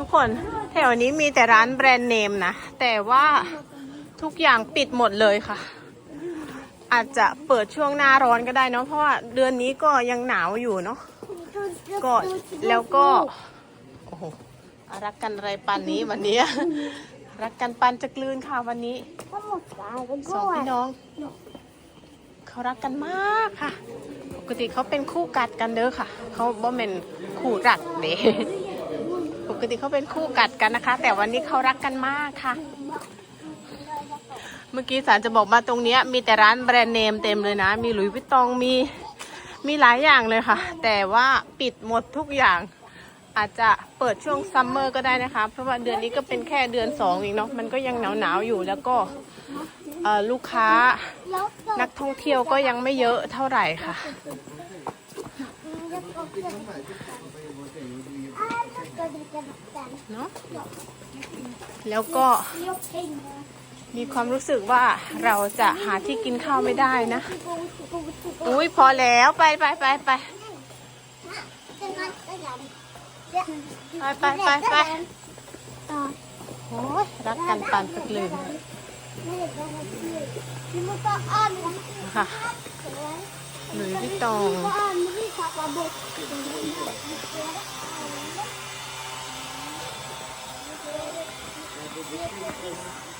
ทุกคนแถวนี้มีแต่ร้านแบรนด์เนมนะ แต่ว่าทุกอย่างปิดหมดเลยค่ะ อาจจะเปิดช่วงหน้าร้อนก็ได้เนาะเพราะว่าเดือนนี้ก็ยังหนาวอยู่เนาะก็แล้วก็โอ้โหรักกันอะไรปันนี้วันนี้ รักกันปันจะกลืนค่ะวันนี้สองพี่น้อง เขารักกันมากค่ะ ปกติเขาเป็นคู่กัดกันเด้อค่ะ เขาบ่เป็นคู่รักเด้ ปกติเขาเป็นคู่กัดกันนะคะ แต่วันนี้เขารักกันมากค่ะ เมื่อกี้สารจะบอกมาตรงนี้มีแต่ร้านแบรนด์เนมเต็มเลยนะ มีหลุยส์วิตตองมีมีหลายอย่างเลยค่ะ แต่ว่าปิดหมดทุกอย่าง อาจจะเปิดช่วงซัมเมอร์ก็ได้นะคะ เพราะว่าเดือนนี้ก็เป็นแค่เดือนสองเองเนาะมันก็ยังหนาวหนาวๆอยู่แล้วก็ลูกค้านักท่องเที่ยวก็ยังไม่เยอะเท่าไหร่ค่ะ เนาะแล้วก็มีความรู้สึกว่าเราจะหาที่กินข้าวไม่ได้นะ อุ้ยพอแล้วไปไปไปไปไปไปไปไปโอ้ยรักกันปานสักลืมค่ะหลุยส์วิตตอง よかった。